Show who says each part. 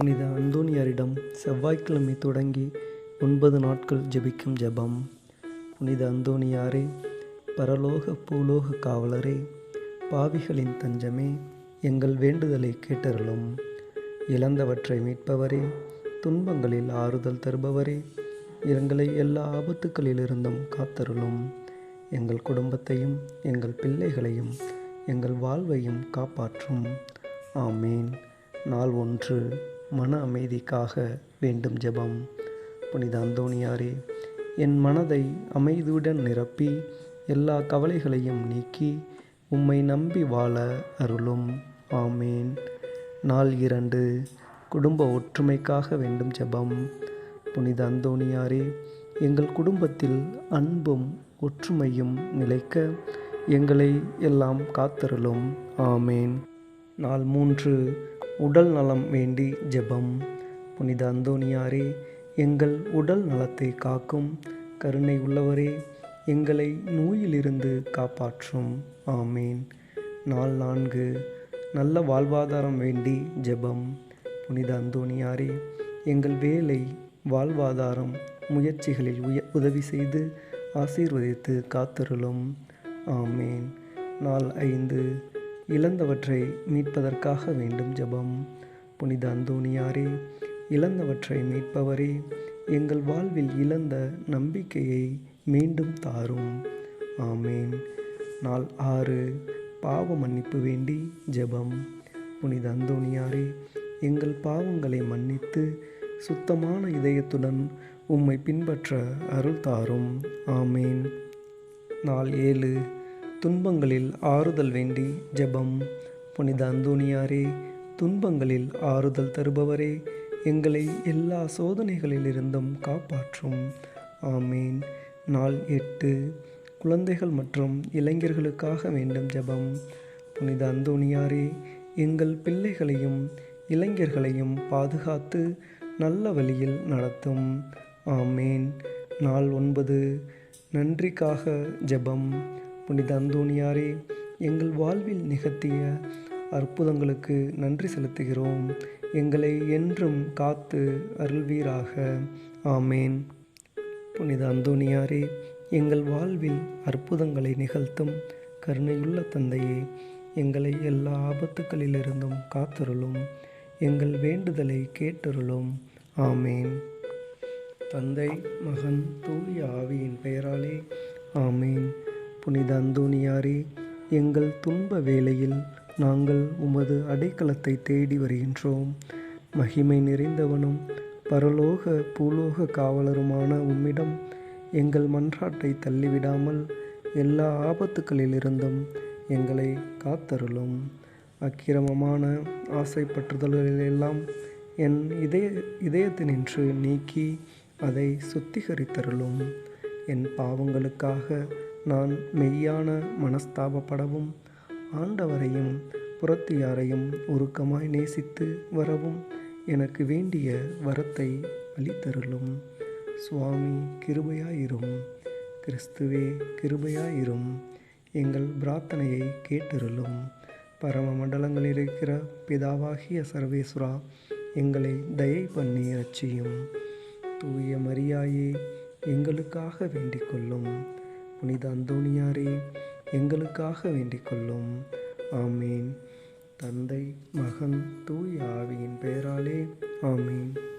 Speaker 1: புனித அந்தோனியாரிடம் செவ்வாய்க்கிழமை தொடங்கி ஒன்பது நாட்கள் ஜெபிக்கும் ஜெபம். புனித அந்தோனியாரே பரலோக பூலோக காவலரே பாவிகளின் தஞ்சமே எங்கள் வேண்டுதலை கேட்டருளும். இழந்தவற்றை மீட்பவரே துன்பங்களில் ஆறுதல் தருபவரே எங்களை எல்லா ஆபத்துக்களிலிருந்தும் காத்தருளும். எங்கள் குடும்பத்தையும் எங்கள் பிள்ளைகளையும் எங்கள் வாழ்வையும் காப்பாற்றும். ஆமேன். நாள் ஒன்று. மன அமைதிக்காக வேண்டும் ஜெபம். புனித அந்தோணியாரே என் மனதை அமைதியுடன் நிரப்பி எல்லா கவலைகளையும் நீக்கி உம்மை நம்பி வாழ அருளும். ஆமேன். நாள் இரண்டு குடும்ப ஒற்றுமைக்காக வேண்டும் ஜெபம். புனித அந்தோணியாரே எங்கள் குடும்பத்தில் அன்பும் ஒற்றுமையும் நிலைக்க எங்களை எல்லாம் காத்தருளும். ஆமேன். நாள் மூன்று உடல் நலம் வேண்டி ஜெபம். புனித அந்தோணியாரே எங்கள் உடல் நலத்தை காக்கும். கருணை உள்ளவரே எங்களை நோயிலிருந்து காப்பாற்றும். ஆமேன். நாள் நான்கு நல்ல வாழ்வாதாரம் வேண்டி ஜெபம். புனித அந்தோணியாரே எங்கள் வேலை வாழ்வாதாரம் முயற்சிகளில் உய உதவி செய்து ஆசீர்வதித்து காத்தருளும். ஆமேன். நாள் ஐந்து இழந்தவற்றை மீட்பதற்காக வேண்டும் ஜெபம். புனித அந்தோணியாரே இழந்தவற்றை மீட்பவரே எங்கள் வாழ்வில் இழந்த நம்பிக்கையை மீண்டும் தாரும். ஆமேன். நாள் ஆறு பாவ மன்னிப்பு வேண்டி ஜெபம். புனித அந்தோணியாரே எங்கள் பாவங்களை மன்னித்து சுத்தமான இதயத்துடன் உம்மை பின்பற்ற அருள் தாரும். ஆமேன். நாள் ஏழு துன்பங்களில் ஆறுதல் வேண்டி ஜெபம். புனித அந்தோணியாரே துன்பங்களில் ஆறுதல் தருபவரே எங்களை எல்லா சோதனைகளிலிருந்தும் காப்பாற்றும். ஆமீன். நாள் எட்டு. குழந்தைகள் மற்றும் இளைஞர்களுக்காக வேண்டும் ஜெபம். புனித அந்தோணியாரே எங்கள் பிள்ளைகளையும் இளைஞர்களையும் பாதுகாத்து நல்ல வழியில் நடத்தும். ஆமேன். நாள் ஒன்பது. நன்றிக்காக ஜெபம். புனித அந்தோணியாரே எங்கள் வாழ்வில் நிகழ்த்திய அற்புதங்களுக்கு நன்றி செலுத்துகிறோம். எங்களை என்றும் காத்து அருள்வீராக. ஆமேன். புனித அந்தோணியாரே எங்கள் வாழ்வில் அற்புதங்களை நிகழ்த்தும் கருணையுள்ள தந்தையே எங்களை எல்லா ஆபத்துக்களிலிருந்தும் காத்தருளும் எங்கள் வேண்டுதலை கேட்டருளும். ஆமேன். தந்தை மகன் தூய ஆவியின் பெயராலே. ஆமேன். புனித அந்தோணியாரே எங்கள் துன்ப வேளையில் நாங்கள் உமது அடைக்கலத்தை தேடி வருகின்றோம். மகிமை நிறைந்தவனும் பரலோக பூலோக காவலருமான உம்மிடம் எங்கள் மன்றாட்டை தள்ளிவிடாமல் எல்லா ஆபத்துக்களிலிருந்தும் எங்களை காத்தருளும். அக்கிரமமான ஆசைப்பற்றுதல்களெல்லாம் என் இதய இதயத்தினின்று நீக்கி அதை சுத்திகரித்தருளும். என் பாவங்களுக்காக நான் மெய்யான மனஸ்தாபப்படவும் ஆண்டவரையும் புறத்தியாரையும் உருக்கமாய் நேசித்து வரவும் எனக்கு வேண்டிய வரத்தை அளித்தருளும். சுவாமி கிருபையாயிரும். கிறிஸ்துவே கிருபையாயிரும். எங்கள் பிரார்த்தனையை கேட்டருளும். பரம மண்டலங்களில் இருக்கிற பிதாவாகிய சர்வேஸ்வரா எங்களை தயை பண்ணி அச்சியும் தூய மரியாயே எங்களுக்காக வேண்டிக் கொள்ளும் புனித அந்தோணியாரே எங்களுக்காக வேண்டிக் கொள்ளும் ஆமீன். தந்தை மகன் தூய் ஆவியின் பெயராலே ஆமீன்.